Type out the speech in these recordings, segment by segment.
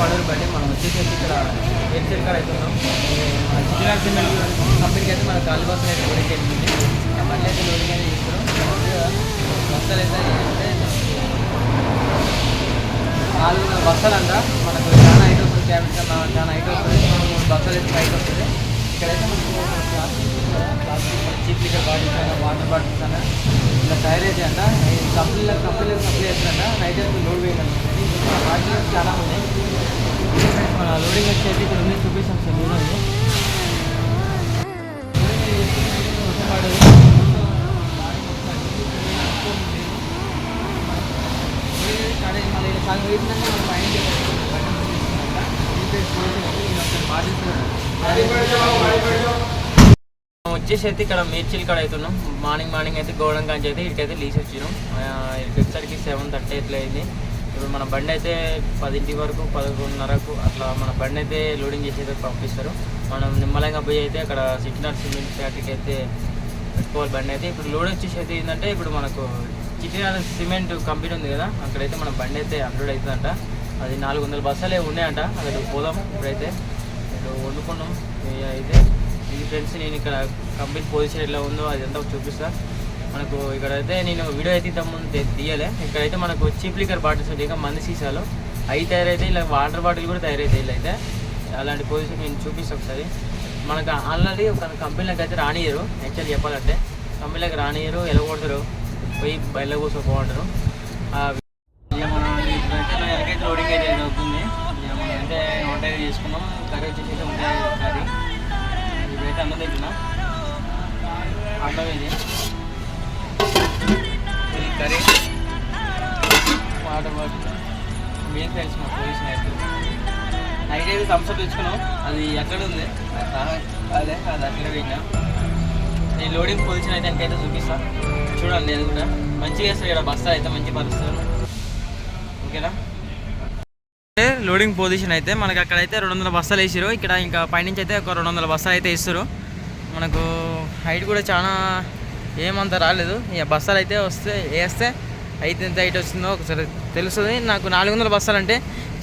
పడూరు బండి మనం వచ్చేసి ఇక్కడ ఎయిర్సెల్ కాడ అవుతున్నాం చికెన్ సిమెంట్ కంపెనీకి అయితే మన గాలి బస్సు అయితే లోడింగ్ వెళ్తుంది మళ్ళీ అయితే లోడింగ్ అయితే చేస్తున్నాం బస్సులు అయితే ఏంటంటే నాలుగు బస్సులు అంట. మనకు చాలా హైట్ వస్తుంది క్యాబిన్ కన్నా చాలా హైట్ వస్తుంది మూడు బస్సులు అయితే హైట్ వస్తుంది ఇక్కడైతే మనకు plastic plastic cheap liquor bottles అయినా వాటర్ బాటిల్స్ అయినా ఇలా తయారైతే అంట కంపెనీలో కంపెనీలో సప్లై చేస్తారంట నైట్ అయితే లోడ్ వేయాలి బాటిల్ చాలా ఉన్నాయి మన లోడింగ్ వచ్చేసి ఇక్కడ ఉంది చూపిస్తాం సార్ లోడ్ వచ్చేసి అయితే ఇక్కడ మేడ్చిల్ కాడ అవుతున్నాం మార్నింగ్ మార్నింగ్ అయితే గోడం కాంచి అయితే ఇక్కడైతే లీజ్ వచ్చినాం ఇక్కడికి సెవెన్ థర్టీ ఇట్లా అయింది. ఇప్పుడు మన బండి అయితే పదింటి వరకు పదకొండున్నరకు అట్లా మన బండి అయితే లోడింగ్ చేసి అయితే పంపిస్తారు. మనం నిమ్మలంగా పోయి అయితే అక్కడ సిక్కినార్ సిమెంట్ ఫ్యాక్టరీకి అయితే పెట్టుకోవాలి బండి అయితే. ఇప్పుడు లోడ్ వచ్చేసి అయితే ఏంటంటే ఇప్పుడు మనకు చిట్టినార్ సిమెంట్ కంపెనీ ఉంది కదా అక్కడైతే మన బండి అయితే అన్లోడ్ అవుతుందంట. అది నాలుగు వందల బస్సాలే ఉన్నాయంట. అక్కడ పోదాం ఇప్పుడైతే. ఇప్పుడు వండుకున్నాం అయితే. ఇది ఫ్రెండ్స్ నేను ఇక్కడ కంపెనీ పొజిషన్ ఎలా ఉందో అది ఎంత చూపిస్తాను మనకు ఇక్కడైతే నేను వీడియో అయితే ఇంతకుముందు తీయలే. ఇక్కడైతే మనకు చీప్ లిక్కర్ బాటిల్స్ ఉంటాయి ఇంకా మంది సీసాలు. అవి తయారైతే ఇలా వాటర్ బాటిల్ కూడా తయారైతాయి ఇలా అయితే. అలాంటి పొజిషన్ నేను చూపిస్తాను ఒకసారి. మనకు ఆల్రెడీ ఒక కంపెనీలకు అయితే రానియరు యాక్చువల్లీ చెప్పాలంటే కంపెనీలకు రానియరు ఎలగొడతారు పోయి బయట కూర్చోపోమంటారు. ఇక curry water bottle main friends మా పోలీస్ నైట్ నైట్ అయితే థమ్స్అప్ తెచ్చుకున్నాం. అది ఎక్కడ ఉంది? అదే అది అక్కడ పెట్టినా. నేను లోడింగ్ పొజిషన్ అయితే ఎంతైతే చూపిస్తా. చూడండి అది కూడా. మంచిగా వేస్తారు ఇక్కడ బస్తా అయితే మంచి పరుస్తారు ఓకేనా? లోడింగ్ పొజిషన్ అయితే మనకి అక్కడైతే రెండు వందల బస్తాలు వేసారు ఇక్కడ ఇంకా పైనుంచి అయితే ఒక రెండు వందల బస్తాలు అయితే ఇస్తారు మనకు హైట్ కూడా చాలా ఏమంత రాలేదు. ఇక బస్తాలు అయితే వస్తే వేస్తే అయితే ఎంత హైట్ వస్తుందో ఒకసారి తెలుస్తుంది. నాకు నాలుగు వందల బస్సాలు అంటే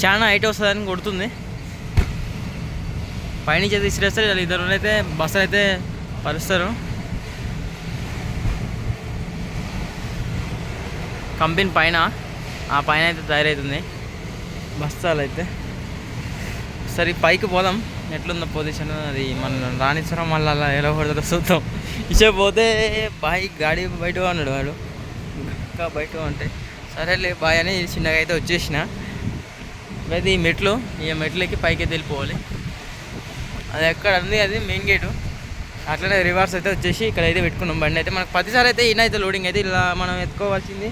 చాలా హైట్ వస్తుందని కొడుతుంది. పైనుంచి అయితే ఇసిరేస్తారు ఇద్దరు అయితే బస్సులు అయితే పరుస్తారు. కంపెనీ పైన ఆ పైన అయితే తయారవుతుంది బస్తాలు అయితే. సరే పైకి పోదాం. ఎట్లుందో పొజిషన్ అది మన రాణేశ్వరం మళ్ళీ అలా ఎలా పడతారో చూద్దాం. ఇచ్చే పోతే బాయ్ గాడి బయట అన్నాడు వాడు. ఇంకా బయట అంటే సరేలే బాయ్ అని చిన్నగా అయితే వచ్చేసిన. అది ఈ మెట్లు ఈ మెట్లకి పైకి వెళ్ళిపోవాలి. అది ఎక్కడ ఉంది? అది మెయిన్ గేటు అట్లనే రివర్స్ అయితే వచ్చేసి ఇక్కడ అయితే పెట్టుకున్నాం. బండి అయితే మనకు ప్రతిసారి అయితే ఈయన అయితే లోడింగ్ అయితే ఇలా మనం ఎత్తుకోవాల్సింది.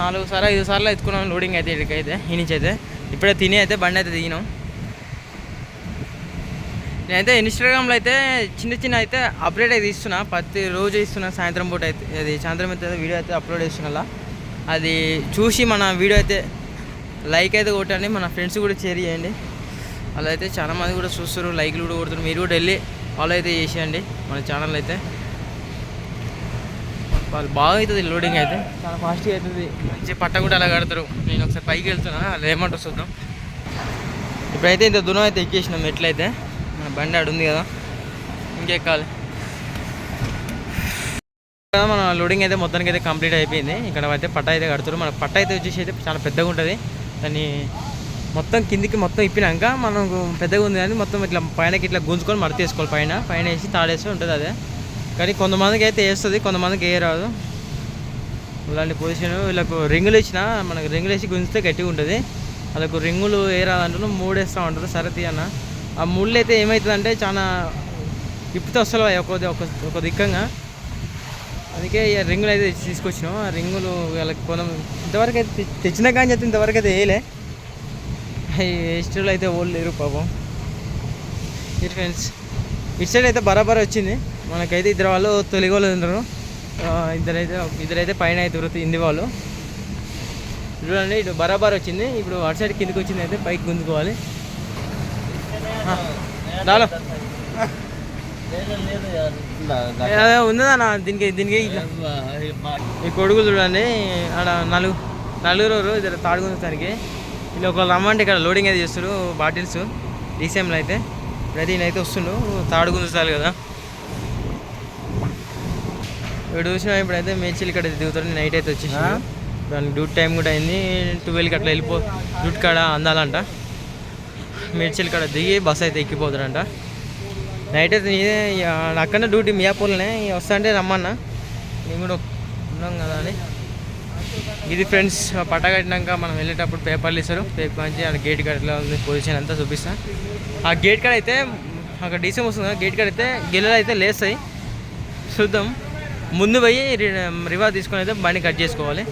నాలుగు సార్లు ఐదు సార్లు ఎత్తుకున్నాం లోడింగ్ అయితే ఇక్కడికైతే ఈ నుంచి అయితే. ఇప్పుడే తిని అయితే బండి అయితే దిగినాం. నేనైతే ఇన్స్టాగ్రామ్లో అయితే చిన్న చిన్న అయితే అప్డేట్ అయితే ఇస్తున్నా. ప్రతి రోజు ఇస్తున్నా సాయంత్రం పూట అయితే. అది సాయంత్రం అయితే వీడియో అయితే అప్లోడ్ చేస్తున్నా అది చూసి మన వీడియో అయితే లైక్ అయితే కొట్టండి. మన ఫ్రెండ్స్ కూడా షేర్ చేయండి. అలా అయితే చాలా మంది కూడా చూస్తారు లైక్లు కూడా కొడుతున్నారు. మీరు కూడా వెళ్ళి ఫాలో అయితే చేసేయండి. మన ఛానల్ అయితే. వాళ్ళు బాగా అవుతుంది లోడింగ్ అయితే. చాలా ఫాస్ట్గా అవుతుంది. మంచి పట్ట కూడా అలా కడతారు. నేను ఒకసారి పైకి వెళ్తున్నా. అలా ఏమంటారు చూద్దాం. ఇప్పుడైతే ఇంత దూరం అయితే ఎక్కేసినాం ఎట్లయితే బండి ఆడు ఉంది కదా. ఇంకెక్కాలి. కదా మన లోడింగ్ అయితే మొత్తానికి అయితే కంప్లీట్ అయిపోయింది. ఇక్కడ అయితే పట్ట అయితే కడుతున్నారు మన పట్ట అయితే వచ్చేసి అయితే చాలా పెద్దగా ఉంటుంది. దాన్ని మొత్తం కిందికి మొత్తం ఇప్పినాక మనకు పెద్దగా ఉంది కానీ మొత్తం ఇట్లా పైనకి ఇట్లా గుంజుకొని మడత వేసుకోవాలి పైన. పైన వేసి తాడేసి ఉంటుంది అదే. కానీ కొంతమందికి అయితే వేస్తుంది కొంతమందికి వేయరాదు. ఇలాంటి పొజిషన్ వీళ్ళకు రింగులు ఇచ్చినా మనకు రింగులు వేసి గుంజితే గట్టిగా ఉంటుంది. వాళ్ళకు రింగులు ఏ రాదంటారు మూడు వేస్తూ ఉంటారు. సరే తీయన్నా. ఆ ముళ్ళు అయితే ఏమవుతుందంటే చాలా ఇప్పుతో అసలు ఒక ఒక దిక్కంగా. అందుకే ఈ రింగులు అయితే తీసుకొచ్చినాం. ఆ రింగులు వాళ్ళకి కొంత ఇంతవరకు అయితే తెచ్చినా కానీ చెప్తే ఇంతవరకు అయితే వేయలే. ఇష్టలు అయితే ఓళ్ళు లేరు పాపం. ఇటు ఫ్రెండ్స్ ఇటు సైడ్ అయితే బరాబర్ వచ్చింది. మనకైతే ఇద్దరు వాళ్ళు తొలి వాళ్ళు ఉన్నారు ఇద్దరైతే ఇద్దరైతే పైన అయితే వృత్తి ఇంది వాళ్ళు. చూడండి ఇటు బరాబర్ వచ్చింది. ఇప్పుడు అటు సైడ్ కిందకి వచ్చింది అయితే పైకి గుంజుకోవాలి. అదే ఉన్నదన్న దీనికి దీనికి ఈ కొడుకులు చూడండి ఆడ నలుగు నలుగురు ఇద్దరు తాడుగుందానికి ఇలా ఒక రమ్మంటే ఇక్కడ లోడింగ్ అయితే చేస్తారు బాటిల్స్ డీసీఎంలో అయితే ఈయన అయితే వస్తుండు తాడు గుంజుతారు కదా. ఇప్పుడు చూసినా ఇప్పుడైతే మేచిల్ ఇక్కడ దిగుతాడు నైట్ అయితే వచ్చేసి దానికి డ్యూటీ టైం కూడా అయింది ట్వెల్వ్కి అట్లా వెళ్ళిపో డ్యూటీ కాడ అందాలంట. మేడ్చల్ కాడ దిగి బస్ అయితే ఎక్కిపోతాడంట నైట్ అయితే నేనే అక్కడనే డ్యూటీ మియాపూర్లోనే వస్తా అంటే రమ్మన్నా. నేను కూడా ఉన్నాం కదా అని. ఇది ఫ్రెండ్స్ పట్ట కట్టినాక మనం వెళ్ళేటప్పుడు పేపర్లు ఇస్తారు. పేపర్ నుంచి ఆ గేట్ కాడ ఎట్లా ఉంది పొజిషన్ అంతా చూపిస్తా. ఆ గేట్ కాడ అయితే అక్కడ డీసీఎం వస్తుంది కదా గేట్ కాడ అయితే గిల్లలు అయితే లేస్తాయి. చూద్దాం. ముందు పోయి రివర్ తీసుకొని అయితే బండి కట్ చేసుకోవాలి.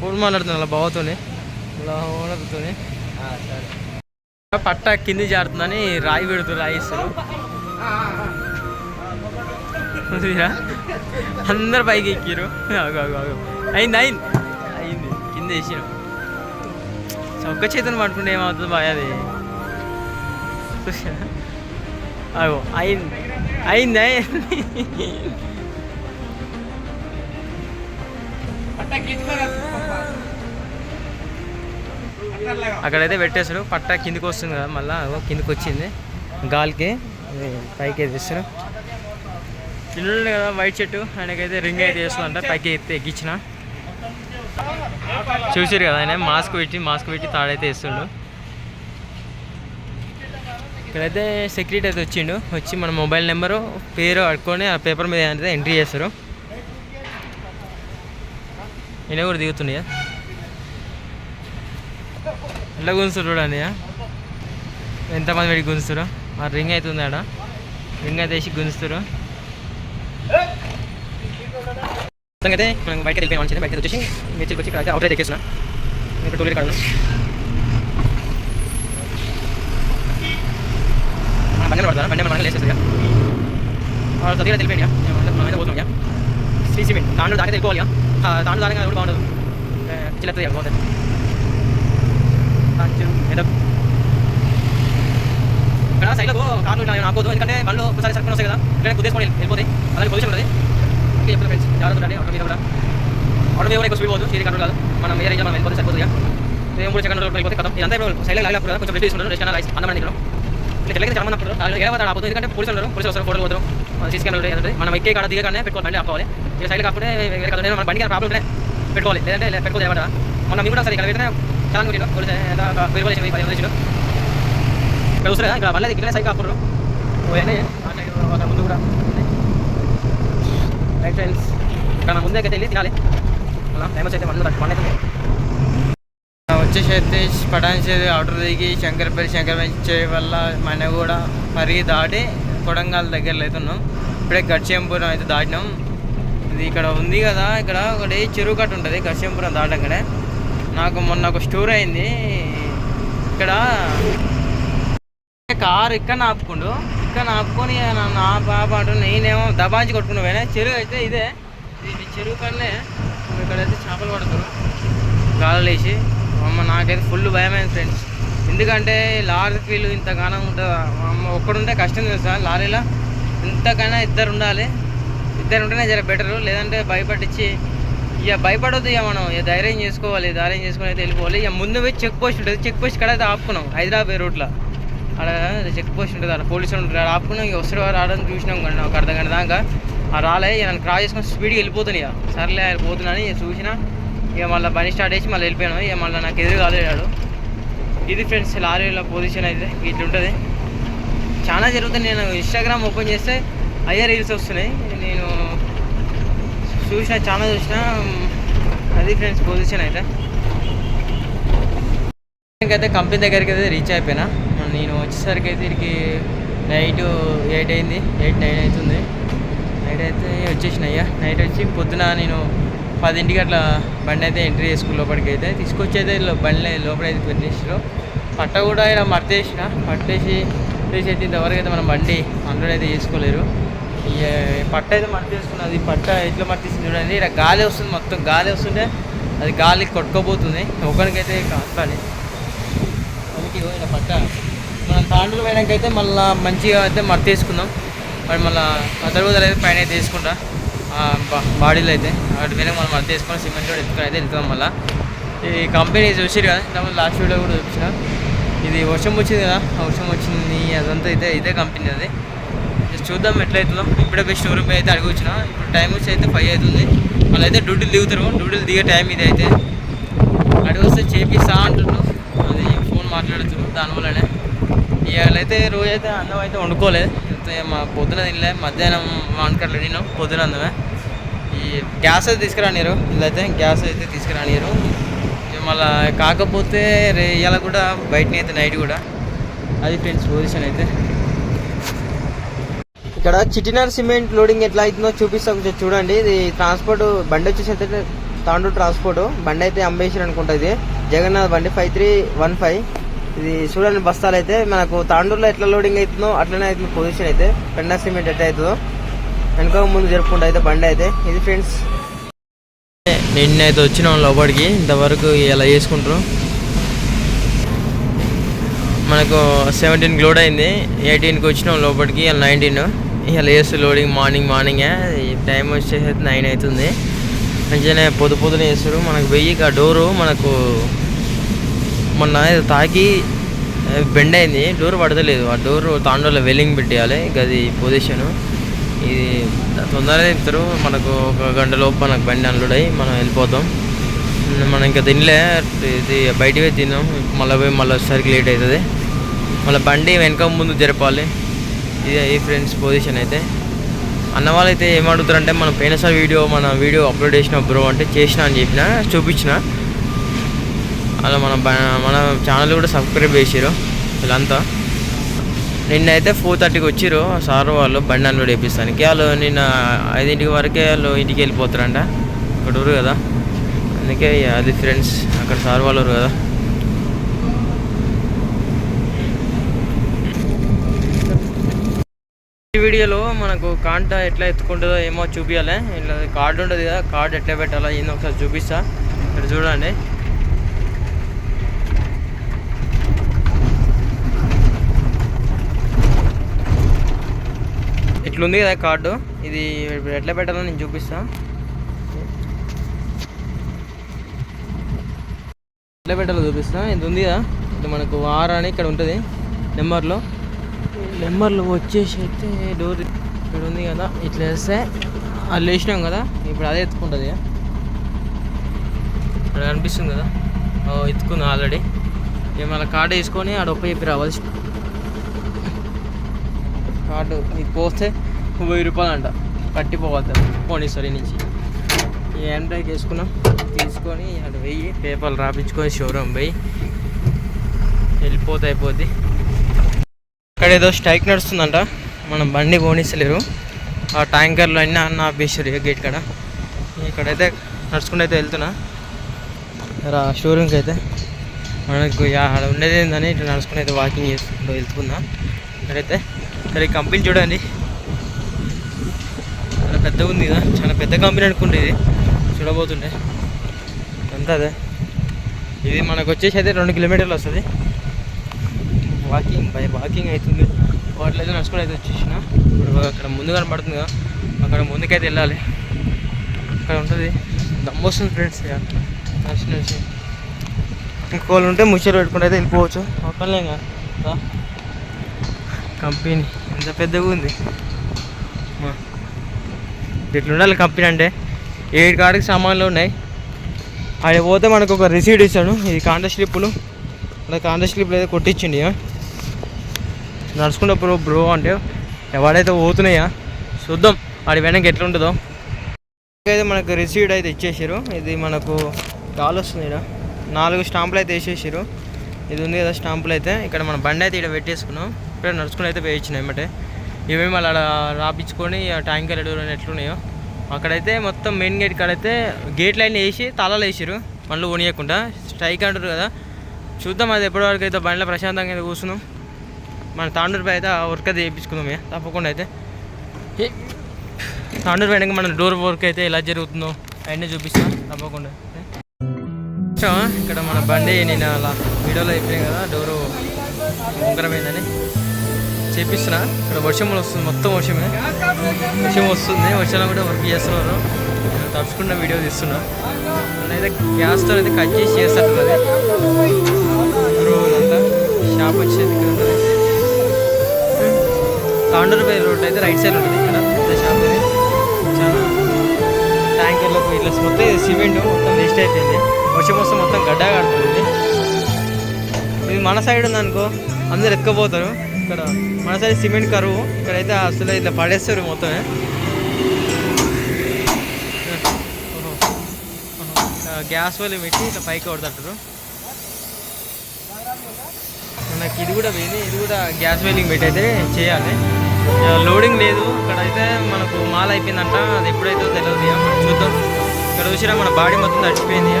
ఫోన్ మాట్లాడుతున్నా అలా బావతోనే. అలా ఓనర్తోనే పట్ట కింది జారుతుందని రాయి పెడుతూ రాయిస్తారు. అందరు పైకి ఎక్కిరు అయింది అయింది? అయింది. కింద వేసిన ఒక్క చేతిని పట్టుకుంటే ఏమవుతుంది బాయ్ అది. అగో అయింది. అయింది అయింది? అక్కడైతే పెట్టేశారు. పట్టా కిందికి వస్తుంది కదా మళ్ళీ కిందికి వచ్చింది. గాలికి పైకి ఎత్తిస్తారు. పిల్లలు కదా వైట్ చెట్టు. ఆయనకైతే రింగ్ అయితే వేస్తుందంట. పైకి ఎత్తి ఎక్కించిన. చూసారు కదా ఆయన మాస్క్ పెట్టి మాస్క్ పెట్టి తాడైతే వేస్తుండు. ఇక్కడైతే సెక్యూరిటీ అయితే వచ్చిండు. వచ్చి మన మొబైల్ నెంబరు పేరు అడుకొని ఆ పేపర్ మీద అయితే ఎంట్రీ చేస్తారు. ఈయన కూడా దిగుతున్నాయా ఎట్లా గుంజుతారు చూడండి ఎంతమంది వీడికి గుంజుతారు? ఆ రింగ్ అవుతుంది ఆడ. రింగ్ అయితే వేసి గుంజుతారు. అయితే మనం బయటకి వెళ్ళిపోయి మంచిది బయటకి వచ్చేసి మీరు వచ్చి ఇక్కడ అవుట్ అయితే ఎక్కేసిన టూ టూలెట్ కాదు బండి పడతారా. బండి మనం లేసేది వాళ్ళు దగ్గర తెలిపేయండి మనం అయితే పోతున్నాం శ్రీ సిమెంట్ దాంట్లో దాకా తెలుసుకోవాలి దాంట్లో దాకా కూడా బాగుండదు. చిల్లెత్త బాగుంటుంది. ఇక్కడ సైడ్లో కార్లు ఉన్నాయి ఎందుకంటే మళ్ళీ ఒకసారి సర్కుని వస్తాయి కదా. ఇక్కడ కుదేసుకొని వెళ్ళిపోతాయి అలాగే పొజిషన్ ఉంటుంది. ఓకే చెప్తాను ఫ్రెండ్స్ జాగ్రత్త ఉండండి ఆటో మీద కూడా. ఆటో మీద కూడా ఎక్కువ స్పీడ్ పోదు సీరీ కంట్రోల్ కాదు. మనం వేరే ఏరియా మనం వెళ్ళిపోతే సరిపోతుంది మేము కూడా సెకండ్ వెళ్ళిపోతే కదా ఇదంతా సైడ్ లాగినప్పుడు కొంచెం రెడీ తీసుకుంటారు రెస్ట్ రైస్ అందమని ఇక్కడ. ఇట్లా తెలియదు చాలా మంది అప్పుడు. ఎలా పోతాడు ఆపోతుంది ఎందుకంటే పోలీసులు ఉన్నారు పోలీసులు వస్తారు ఫోటోలు పోతారు. సీసీ కెమెరా ఉంటుంది. మనం ఎక్కే కాడ దిగగానే పెట్టుకోవాలి బండి ఆపుకోవాలి. ఇక సైడ్ కాకపోతే వేరే కదా మన బండికి ప్రాబ్లం ఉంటే పెట్టుకోవాలి. లేదంటే పెట్టుకోవాలి ఏమంటారా మనం మేము కూడా సరే ఇక్కడ వెళ్తే చాలా కొట్టిన పోలీసు వేరు పోలీసు పది వందలు ఇక్కడ చూస్తారా ఇక్కడ మళ్ళీ ఇక్కడ సైడ్ కాపురు పోయానే ఆ సైడ్ అక్కడ ముందు కూడా రైట్ ఫ్రెండ్స్ ఇక్కడ మన ముందే వెళ్ళి తినాలి అలా ఫేమస్ అయితే మన మన అయితే వచ్చేసి అయితే పటాన్ చేది ఆర్డర్ దిగి శంకరపల్లి శంకరపల్లి వల్ల మన కూడా పరిగి దాటి కొడంగల్ దగ్గరలో అవుతున్నాం ఇప్పుడే గడ్చేంపురం అయితే దాటినాం ఇది ఇక్కడ ఉంది కదా ఇక్కడ ఒకటి చెరువు కట్ట ఉంటుంది గడ్చేంపురం దాటంగానే నాకు మొన్న ఒక స్టోర్ అయింది. ఇక్కడ కారు ఇక్కడ ఆపుకుండు. ఇక్కడ ఆపుకొని నన్ను నా పాప నేనేమో దబాంచి కొట్టుకుని పోయినా. చెరువు అయితే ఇదే. ఇది చెరువు కన్నా ఇక్కడైతే చేపలు పడతారు. గాలి వేసి అమ్మ నాకైతే ఫుల్ భయమైంది ఫ్రెండ్స్ ఎందుకంటే లారీ ఫీల్ ఇంతగానం ఉంటుంది అమ్మ ఒక్కడుంటే కష్టం తెలుసా? లారీలో ఇంతకైనా ఇద్దరు ఉండాలి. ఇద్దరు ఉంటేనే జర బెటరు లేదంటే భయపట్టించి ఇక భయపడొద్దు ఇక మనం ఇక ధైర్యం చేసుకోవాలి ధైర్యం చేసుకుని అయితే వెళ్ళిపోవాలి. ఇక ముందు పోయి చెక్ పోస్ట్ ఉంటుంది. చెక్ పోస్ట్ కాడ అయితే ఆపుకున్నాం హైదరాబాద్ రూట్లో అక్కడ చెక్ పోస్ట్ ఉంటుంది అక్కడ పోలీసులు ఉంటారు. అక్కడ ఆపుకున్నాం ఇక వస్తారు రావడం చూసినాం కానీ ఒక అర్ధ గంట దాకా. ఆ రాలే ఇక నన్ను క్రాస్ చేసుకుని స్పీడ్గా వెళ్ళిపోతున్నాయి ఇక. సర్లే ఆయన పోతున్నాను ఇక చూసినా. ఇక మళ్ళీ బండి స్టార్ట్ చేసి మళ్ళీ వెళ్ళిపోయాను. ఇక మళ్ళీ నాకు ఎదురు కాలేడాడు ఇది ఫ్రెండ్స్ లారీలో పొజిషన్ అయితే ఇట్లా ఉంటుంది చాలా జరుగుతుంది నేను ఇన్స్టాగ్రామ్ ఓపెన్ చేస్తే అయ్యే రీల్స్ వస్తున్నాయి. నేను చూసిన చాలా చూసిన అది ఫ్రెండ్స్ పొజిషన్ అయితే. అయితే కంపెనీ దగ్గరికి అయితే రీచ్ అయిపోయినా. నేను వచ్చేసరికి అయితే ఇక్కడికి నైట్ ఎయిట్ అయింది. ఎయిట్ నైన్ అవుతుంది. నైట్ అయితే వచ్చేసిన అయ్యా. నైట్ వచ్చి పొద్దున నేను పదింటికి అట్లా బండి అయితే ఎంట్రీ చేసుకుని లోపలికి అయితే తీసుకొచ్చి అయితే బండి లోపల అయితే పెట్టేసారు పట్ట కూడా ఇలా మర్తేసిన పట్టేసి చేసి అయితే ఇంతవరకు అయితే మనం బండి అందులో అయితే చేసుకోలేరు పట్ట అయితే మర్తేసుకున్నది పట్ట ఎట్లా మర్తేసింది చూడండి. ఇక్కడ గాలి వస్తుంది మొత్తం. గాలి వస్తుంటే అది గాలి కొట్టుకోబోతుంది ఒకరికైతే కాస్తాలి అందుకే ఇగో ఇలా పట్ట. మనం తాండూరు పోయినాక అయితే మళ్ళీ మంచిగా అయితే మర్తేసుకుందాం మరి మళ్ళీ ఆ అయితే పైన అయితే వేసుకుంటా. ఆ బా- బాడీలో అయితే. అటు మీద మనం మర్త వేసుకొని సిమెంట్ కూడా ఎత్తుకొని అయితే వెళ్తాం మళ్ళీ. ఈ కంపెనీ చూసిరు కదా. ఇంతకుముందు లాస్ట్ వీడియో కూడా చూసిన ఇది వర్షం వచ్చింది కదా. వర్షం వచ్చింది. అదంతా అయితే ఇదే కంపెనీ అది. చూద్దాం ఎట్లయితుందో. ఇప్పుడే బెస్ట్ రూపాయి అయితే అడిగి వచ్చిన. ఇప్పుడు టైం వచ్చి అయితే ఫైవ్ అవుతుంది. వాళ్ళు అయితే డ్యూటీలు దిగుతారు. డ్యూటీలు దిగే టైం ఇది అయితే. అడిగి వస్తే చేపిస్తా అంటున్నారు. అది ఫోన్ మాట్లాడుతున్నారు దానివల్లనే. ఇవాళ అయితే రోజు అయితే అన్నం అయితే వండుకోలేదు మా పొద్దున తినలే. మధ్యాహ్నం వండుకట్లేదు తిన్నాం. పొద్దున అన్నమే. ఈ గ్యాస్ అయితే తీసుకురానిరు ఇదైతే గ్యాస్ అయితే తీసుకురానిరు మళ్ళీ మళ్ళా కాకపోతే రే ఇవాళ కూడా బయటనే అయితే నైట్ కూడా. అది ఫ్రెండ్స్ పొజిషన్ అయితే. ఇక్కడ చిటినార్ సిమెంట్ లోడింగ్ ఎట్లా అవుతుందో చూపిస్తా కొంచెం చూడండి. ఇది ట్రాన్స్పోర్ట్ బండి వచ్చేసి అయితే తాండూరు ట్రాన్స్పోర్ట్ బండి అయితే అంబేశ్వర్ అనుకుంటా ఇది. జగన్నాథ్ బండి ఫైవ్ త్రీ వన్ ఫైవ్ ఇది చూడండి బస్తాలు అయితే. మనకు తాండూరులో ఎట్లా లోడింగ్ అవుతుందో అట్లనే అవుతుంది పొజిషన్ అయితే. పెండా సిమెంట్ ఎట్లా అవుతుందో. వెనక ముందు జరుపుకుంటా అయితే బండి అయితే. ఇది ఫ్రెండ్స్. నిన్న అయితే వచ్చినాం లోపలికి. ఇంతవరకు ఇలా చేసుకుంటారు. మనకు సెవెంటీన్ లోడ్ అయింది. ఎయిటీన్కి వచ్చినాం లోపలికి. నైన్టీన్ ఇక లేస్ లోడింగ్ మార్నింగ్ మార్నింగే టైం వచ్చేసి నైన్ అవుతుంది. మంచిగానే పొద్దు పొద్దున వేస్తారు మనకు వెయ్యి ఆ డోరు మనకు మొన్న తాకి బెండ్ అయింది. డోర్ పడతలేదు. ఆ డోర్ తాండోలో వెల్లింగ్ పెట్టేయాలి. గది అది పొజిషను. ఇది తొందరగా చెప్తారు మనకు ఒక గంట లోపు మనకు బండి అన్లోడ్ అయ్యి మనం వెళ్ళిపోతాం. మనం ఇంకా తినలే. ఇది బయటికి పోయి తిన్నాం. మళ్ళీ పోయి మళ్ళీ వచ్చేసరికి లేట్ అవుతుంది. మళ్ళీ బండి వెనక ముందు జరపాలి. ఇది ఈ ఫ్రెండ్స్ పొజిషన్ అయితే. అన్న వాళ్ళు అయితే ఏం అడుగుతారంటే మనం పోయినసారి వీడియో మన వీడియో అప్లోడ్ చేసిన బ్రో అంటే చేసిన అని చెప్పిన చూపించిన. అలా మన బ- మన ఛానల్ కూడా సబ్స్క్రైబ్ చేసారు వీళ్ళంతా. నిన్నైతే ఫోర్ థర్టీకి వచ్చిర్రు సార్ వాళ్ళు బండి అన్లోడ్ వేపిస్తానికి వాళ్ళు నిన్న ఐదింటికి వరకే వాళ్ళు ఇంటికి వెళ్ళిపోతారంట. ఇక్కడ ఊరు కదా. అందుకే అది ఫ్రెండ్స్ అక్కడ సార్ వాళ్ళు కదా ఈ వీడియోలో మనకు కాంట ఎట్లా ఎత్తుకుంటుందో ఏమో చూపించాలి ఇట్లా కార్డు ఉంటుంది కదా కార్డు ఎట్లా పెట్టాలో ఏందో ఒకసారి చూపిస్తా. ఇక్కడ చూడండి. ఇట్లుంది కదా కార్డు? ఇది ఎట్లా పెట్టాలో నేను చూపిస్తా. ఎట్లా పెట్టాలో చూపిస్తా. ఇది ఉంది కదా ఇది మనకు ఆర్ అని ఇక్కడ ఉంటుంది నెంబర్లో. నెంబర్లు వచ్చేసి అయితే డోర్ ఇక్కడ ఉంది కదా ఇట్లా వేస్తే అది వేసినాం కదా ఇప్పుడు అదే ఎత్తుకుంటుంది ఇక. ఇక్కడ కనిపిస్తుంది కదా ఓ ఎత్తుకుంది ఆల్రెడీ. ఇక మళ్ళీ కార్డు వేసుకొని ఆడ ఒప్ప చెప్పి రావాలి కార్డు ఇది పోస్తే వెయ్యి రూపాయలు అంట. కట్టిపోవాలి పోనీ నుంచి. ఈ హ్యాండ్ బ్యాగ్ వేసుకున్నాం. తీసుకొని అటు వెయ్యి. పేపర్లు రాపించుకొని షోరూమ్ పోయి. వెళ్ళిపోతే అయిపోద్ది. ఇక్కడ ఏదో స్ట్రైక్ నడుస్తుందంట. మనం బండి పోనిస్తలేరు ఆ ట్యాంకర్లు అన్నీ అన్న ఆపేసారు గేట్ కాడ. ఇక్కడైతే నడుచుకుంటూ అయితే వెళ్తున్నా. రా షోరూమ్కి అయితే. మనకు ఇక ఆడ ఉండేది ఏందని ఇట్లా నడుచుకుని అయితే వాకింగ్ చేసుకుంటూ వెళ్తున్నా. ఇక్కడైతే సరే కంపెనీ చూడండి. చాలా పెద్దగా ఉంది కదా. చాలా పెద్ద కంపెనీ అనుకుంటే ఇది. చూడబోతుండే. అంతా అదే? ఇది మనకు వచ్చేసి అయితే రెండు కిలోమీటర్లు వస్తుంది. వాకింగ్ బై వాకింగ్ అవుతుంది వాటిలో అయితే నడుచుకుని అయితే వచ్చేసిన. ఇప్పుడు అక్కడ ముందు కనబడుతుంది కదా. అక్కడ ముందుకైతే వెళ్ళాలి. అక్కడ ఉంటుంది. దమ్ము వస్తుంది ఫ్రెండ్స్ ఇక. నడిచి నడిచి. ఇంకోళ్ళు ఉంటే ముచ్చట పెట్టుకుంటే అయితే వెళ్ళిపోవచ్చు. ఒకళ్ళే కదా కంపెనీ. ఎంత పెద్దగా ఉంది. ఇట్లా ఉండాలి కంపెనీ అంటే ఏడు కాడికి సామాన్లు ఉన్నాయి. ఆడ పోతే మనకు ఒక రిసీట్ ఇస్తాడు. ఇది కాంట స్లిప్పులు. అలా కాంట స్లిప్లు అయితే కొట్టించిండి. నడుచుకుంటే బ్రో బ్రో అంటే ఎవడైతే పోతున్నాయా చూద్దాం వాడి వెనక ఎట్లా ఉంటుందో అయితే మనకు రిసీవ్డ్ అయితే ఇచ్చేసారు ఇది మనకు కాల్ వస్తుంది ఇక్కడ నాలుగు స్టాంపులు అయితే వేసేసారు ఇది ఉంది కదా స్టాంపులు అయితే. ఇక్కడ మన బండి అయితే ఇక్కడ పెట్టేసుకున్నాం. ఇక్కడ నడుచుకుని అయితే వేయించినాయి ఏమంటే. ఇవేమి అలా రాపించుకొని ఆ ట్యాంకర్ ఎడుగులు ఎట్లున్నాయో. అక్కడైతే మొత్తం మెయిన్ గేట్ కాడైతే గేట్ లైన్ వేసి తాళాలు వేసారు మళ్ళీ ఉనియకుండా. స్ట్రైక్ అంటారు కదా. చూద్దాం అది ఎప్పటివరకు అయితే బండిలో ప్రశాంతంగా అయితే కూర్చున్నాం. మన తాండూరుపై అయితే ఆ వర్క్ అయితే చేయించుకుందాం ఇక. తప్పకుండా అయితే. తాండూరు పైన మన డోర్ వర్క్ అయితే ఎలా జరుగుతుందో అవన్నీ చూపిస్తాను తప్పకుండా. ఇక్కడ మన బండి నేను అలా వీడియోలో అయిపోయాయి కదా డోరు ఉంగరమైందని. చేపిస్తున్నా. ఇక్కడ వర్షం వస్తుంది మొత్తం వర్షమే. వర్షం వస్తుంది వర్షంలో కూడా వర్క్ చేస్తున్నారు. తడుచుకున్న వీడియో తీస్తున్నా. అయితే గ్యాస్తో అయితే కట్ చేసి చేస్తారు అది షాప్ వచ్చేది ఇక్కడ. తాండూరుపై రోడ్ అయితే రైట్ సైడ్ ఉంటుంది ఇక్కడ. పెద్ద షాప్ ఇది చాలా ట్యాంకర్లకు ఇట్లా మొత్తం ఇది సిమెంట్ మొత్తం వేస్ట్ అయిపోయింది. వర్షం వస్తే మొత్తం గడ్డ కడుతుంది ఇది మన సైడ్ ఉందనుకో అందరు ఎక్కపోతారు ఇక్కడ మన సైడ్ సిమెంట్ కరువు. ఇక్కడైతే అసలు ఇట్లా పడేస్తారు మొత్తమే గ్యాస్ వాళ్ళు పెట్టి ఇట్లా పైకి కొడతారు. మనకి ఇది కూడా పోయింది ఇది కూడా గ్యాస్ వెయిలింగ్ పెట్టయితే చేయాలి. లోడింగ్ లేదు ఇక్కడ అయితే మనకు మాల్ అయిపోయిందంట అది ఎప్పుడైతే తెలియదు మనం చూద్దాం. ఇక్కడ చూసినా మన బాడీ మొత్తం తడిచిపోయింది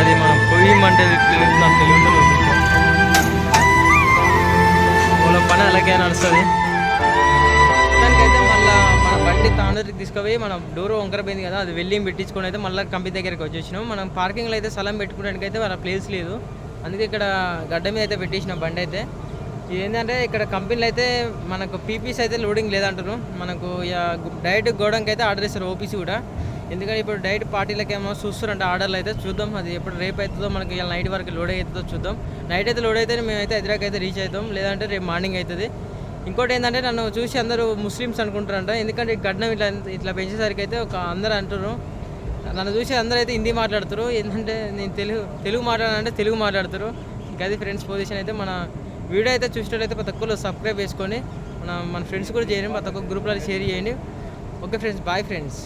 అది మనం పొయ్యి మంటే నాకు తెలియదు వాళ్ళ పని అలాగే నడుస్తుంది. మళ్ళీ తాండూరికి తీసుకుపోయి మనం డోర్ వంకరపోయింది కదా అది వెళ్ళి పెట్టించుకొని అయితే మళ్ళీ కంపెనీ దగ్గరికి వచ్చేసినాం. మనం పార్కింగ్లో అయితే స్థలం పెట్టుకోవడానికి అయితే వాళ్ళ ప్లేస్ లేదు. అందుకే ఇక్కడ గడ్డ మీద అయితే పెట్టేసినాం బండి అయితే. ఏంటంటే ఇక్కడ కంపెనీలు అయితే మనకు పీపీస్ అయితే లోడింగ్ లేదంటారు మనకు ఇక డైరెక్ట్ గోడంకి అయితే ఆర్డర్ ఇస్తారు ఓపీసీ కూడా. ఎందుకంటే ఇప్పుడు డైరెక్ట్ పార్టీలకి ఏమో చూస్తారంటే ఆర్డర్లు అయితే. చూద్దాం అది ఎప్పుడు రేపు అవుతుందో మనకి ఇలా నైట్ వరకు లోడ్ అవుతుందో చూద్దాం. నైట్ అయితే లోడ్ అయితే మేమైతే హైదరాబాద్ అయితే రీచ్ అవుతాం. లేదంటే రేపు మార్నింగ్ అవుతుంది. ఇంకోటి ఏంటంటే నన్ను చూసి అందరూ ముస్లిమ్స్ అనుకుంటారంట. ఎందుకంటే గడ్డం ఇట్లా ఇట్లా పెంచేసరికి అయితే ఒక అందరూ అంటారు నన్ను చూసి అందరూ అయితే హిందీ మాట్లాడుతారు ఏంటంటే నేను తెలుగు తెలుగు మాట్లాడాలంటే తెలుగు మాట్లాడతారు ఇంకా అది ఫ్రెండ్స్ పొజిషన్ అయితే మన వీడియో అయితే చూసినట్లయితే ప్రతి ఒక్కరు సబ్స్క్రైబ్ చేసుకొని మన మన ఫ్రెండ్స్ కూడా చేయండి. ప్రతి ఒక్క గ్రూప్లో షేర్ చేయండి. Okay friends bye friends